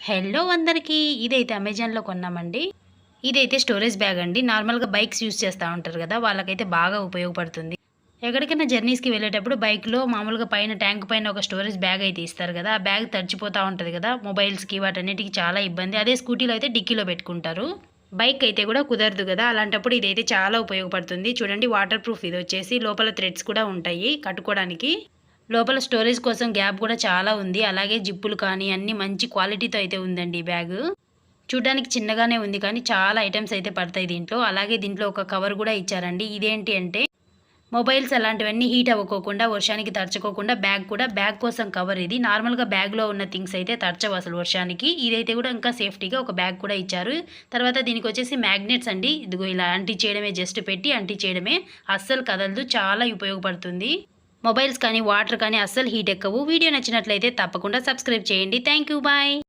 Hello అందరికీ ఇదైతే అమెజాన్లో కొన్నామండి. ఇదైతే స్టోరేజ్ బ్యాగ్ అండి. నార్మల్గా బైక్స్ యూస్ చేస్తూ ఉంటారు కదా వాళ్ళకైతే బాగా ఉపయోగపడుతుంది. ఎక్కడికైనా జర్నీస్కి వెళ్ళేటప్పుడు బైక్లో మామూలుగా పైన ట్యాంక్ పైన ఒక స్టోరేజ్ బ్యాగ్ అయితే ఇస్తారు కదా ఆ బ్యాగ్ తడిచిపోతూ ఉంటుంది కదా మొబైల్స్కి వాటన్నిటికీ చాలా ఇబ్బంది. అదే స్కూటీలో అయితే డిక్కీలో పెట్టుకుంటారు. బైక్ అయితే కూడా కుదరదు కదా అలాంటప్పుడు ఇదైతే చాలా ఉపయోగపడుతుంది. చూడండి వాటర్ ప్రూఫ్ ఇది వచ్చేసి లోపల థ్రెడ్స్ కూడా ఉంటాయి కట్టుకోవడానికి. లోపల స్టోరేజ్ కోసం గ్యాప్ కూడా చాలా ఉంది. అలాగే జిప్పులు కానీ అన్ని మంచి క్వాలిటీతో అయితే ఉందండి ఈ బ్యాగ్. చూడడానికి చిన్నగానే ఉంది కానీ చాలా ఐటమ్స్ అయితే పడతాయి దీంట్లో. అలాగే దీంట్లో ఒక కవర్ కూడా ఇచ్చారండి. ఇదేంటి అంటే మొబైల్స్ అలాంటివన్నీ హీట్ అవ్వకోకుండా వర్షానికి తడచుకోకుండా బ్యాగ్ కూడా బ్యాగ్ కోసం కవర్ ఇది. నార్మల్గా బ్యాగ్లో ఉన్న థింగ్స్ అయితే తడచవు అసలు వర్షానికి. ఇదైతే కూడా ఇంకా సేఫ్టీగా ఒక బ్యాగ్ కూడా ఇచ్చారు. తర్వాత దీనికి వచ్చేసి మ్యాగ్నెట్స్ అండి. ఇదిగో ఇలా అంటి చేయడమే జస్ట్ పెట్టి అంటి చేయడమే. అస్సలు కదలదు చాలా ఉపయోగపడుతుంది. మొబైల్స్ కానీ వాటర్ కానీ అస్సలు హీట్ ఎక్కవు. వీడియో నచ్చినట్లయితే తప్పకుండా సబ్స్క్రైబ్ చేయండి. Thank you. బాయ్.